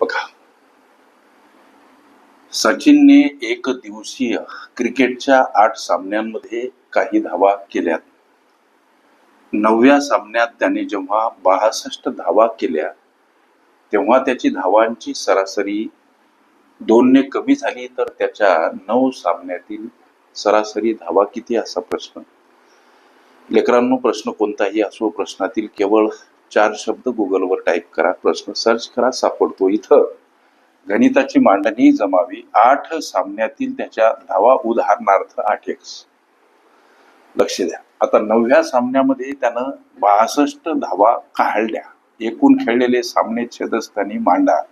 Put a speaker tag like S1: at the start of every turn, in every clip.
S1: बघा. सचिनने एक दिवसीय क्रिकेटच्या आठ सामन्यांमध्ये काही धावा केल्या नवव्या सामन्यात त्याने जेव्हा बासष्ट धावा केल्या तेव्हा त्याची धावांची सरासरी दोनने कमी झाली तर त्याच्या नऊ सामन्यातील सरासरी धावा किती असा प्रश्न? लेकरांनो प्रश्न कोणताही असो प्रश्नातील केवळ चार शब्द गुगलवर टाईप करा प्रश्न सर्च करा सापडतो इथं. गणिताची मांडणी जमावी. आठ सामन्यातील त्याच्या धावा उदाहरणार्थ आठ एक्स लक्ष द्या. आता नवव्या सामन्यामध्ये त्यानं बासष्ट धावा काढल्या. एकूण खेळलेले सामने छेदस्थानी मांडा.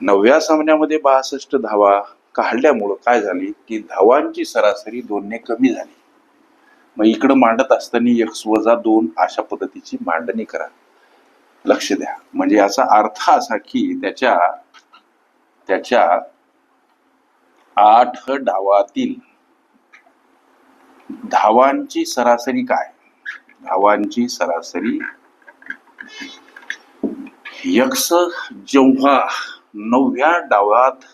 S1: नवव्या सामन्यामध्ये बासष्ट धावा काढल्यामुळं काय झाली? की धावांची सरासरी दोनने कमी झाली. मग इकडं मांडत असताना एक्स वजा दोन अशा पद्धतीची मांडणी करा. लक्ष द्या. म्हणजे याचा अर्थ असा की त्याच्या त्याच्या आठ डावातील धावांची सरासरी काय? धावांची सरासरी यक्स जेव्हा नवव्या डावात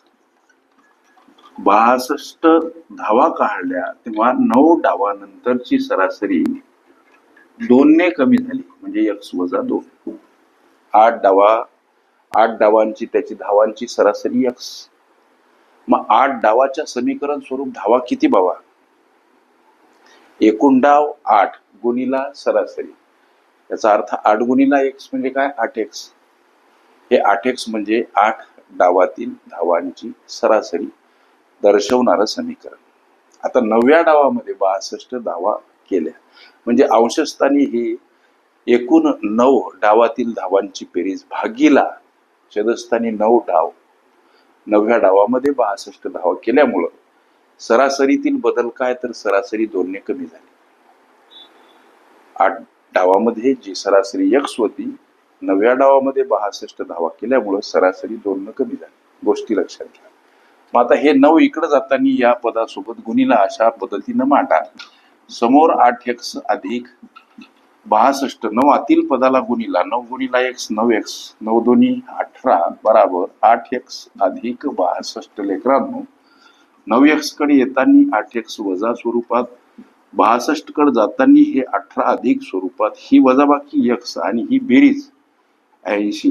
S1: बासष्ट धावा काढल्या तेव्हा नऊ डावानंतरची सरासरी दोनने कमी झाली म्हणजे एक्स वजा दोन. आठ डावा आठ डावांची त्याची धावांची सरासरी एक्स मग आठ डावाच्या समीकरण स्वरूप धावा किती बाबा? एकूण डाव आठ गुणीला सरासरी. याचा अर्थ आठ गुणीला एक्स म्हणजे काय? आठ एक्स हे आठ एक्स म्हणजे आठ डावातील धावांची सरासरी. दर्शवणारं समीकरण. आता नवव्या डावामध्ये बासष्ट धावा केल्या. म्हणजे अंशस्थानी ही एकूण नऊ डावातील धावांची पेरीज भागीला छेदस्थानी नऊ डाव. नवव्या डावामध्ये बासष्ट धावा केल्यामुळं सरासरीतील बदल काय? तर सरासरी दोनने कमी झाली. आठ डावामध्ये जी सरासरी यक्ष होती नवव्या डावामध्ये बासष्ट धावा केल्यामुळं सरासरी दोन कमी झाली. गोष्टी लक्षात घ्या. मग आता हे नऊ इकडे जाताना या पदासोबत गुणीला अशा पद्धतीनं मांडा. समोर आठ एक्स अधिक बहासष्ट नऊ आतील पदाला गुणीला नऊ गुणीला एक्स नऊ एक्स नऊ दोन्ही अठरा बराबर आठ एक्स अधिक बासष्ट लेकरांनो नऊ एक्सकडे येताना आठ एक्स वजा स्वरूपात बहासष्टकडे जाताना हे अठरा अधिक स्वरूपात ही वजाबाकी एक्स आणि ही बेरीज ऐंशी.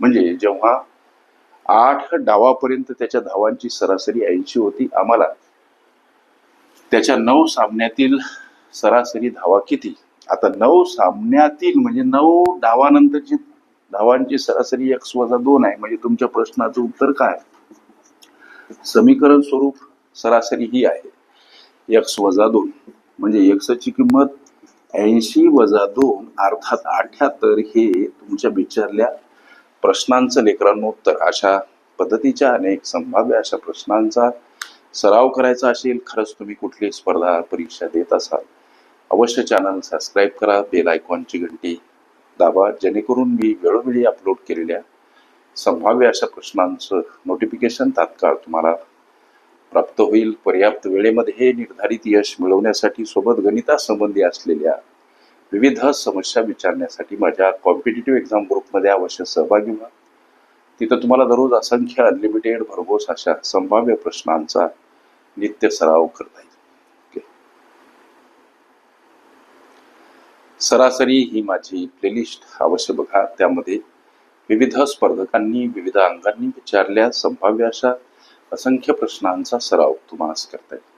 S1: म्हणजे जेव्हा आठ डावापर्यंत त्याच्या धावांची सरासरी ऐंशी होती आम्हाला. त्याच्या नऊ सामन्यातील सरासरी धावा किती? आता नऊ सामन्यातील म्हणजे नऊ डावानंतरची धावांची सरासरी एक्स वजा दोन आहे. म्हणजे तुमच्या प्रश्नाचं उत्तर काय? समीकरण स्वरूप सरासरी ही आहे. एक्स वजा दोन. म्हणजे एक्सची किंमत ऐंशी वजा दोन अर्थात अठ्याहत्तर हे तुमच्या विचारल्या प्रश्नांचं लेकरांनो उत्तर अशा पद्धतीच्या अनेक संभाव्य अशा प्रश्नांचा सराव करायचा असेल खरंच तुम्ही कुठली स्पर्धा परीक्षा देत असाल अवश्य चॅनल सबस्क्राईब करा बेल आयकॉनची घंटी दाबा जेणेकरून मी वेळोवेळी अपलोड केलेल्या संभाव्य अशा प्रश्नांचं नोटिफिकेशन तात्काळ तुम्हाला प्राप्त होईल. पर्याप्त वेळेमध्ये हे निर्धारित यश मिळवण्यासाठी सोबत गणितासंबंधी असलेल्या विविध समस्या विचारण्यासाठी माझ्या कॉम्पिटेटिव्ह एक्झाम ग्रुपमध्ये अवश्य सहभागी व्हा. तिथं तुम्हाला दररोज असंख्य अनलिमिटेड भरघोस अशा संभाव्य प्रश्नांचा नित्य सराव करता येईल. सरासरी ही माझी प्लेलिस्ट अवश्य बघा. त्यामध्ये विविध स्पर्धकांनी विविध अंगांनी विचारल्या संभाव्य अशा असंख्य प्रश्नांचा सराव तुम्हाला करता येईल.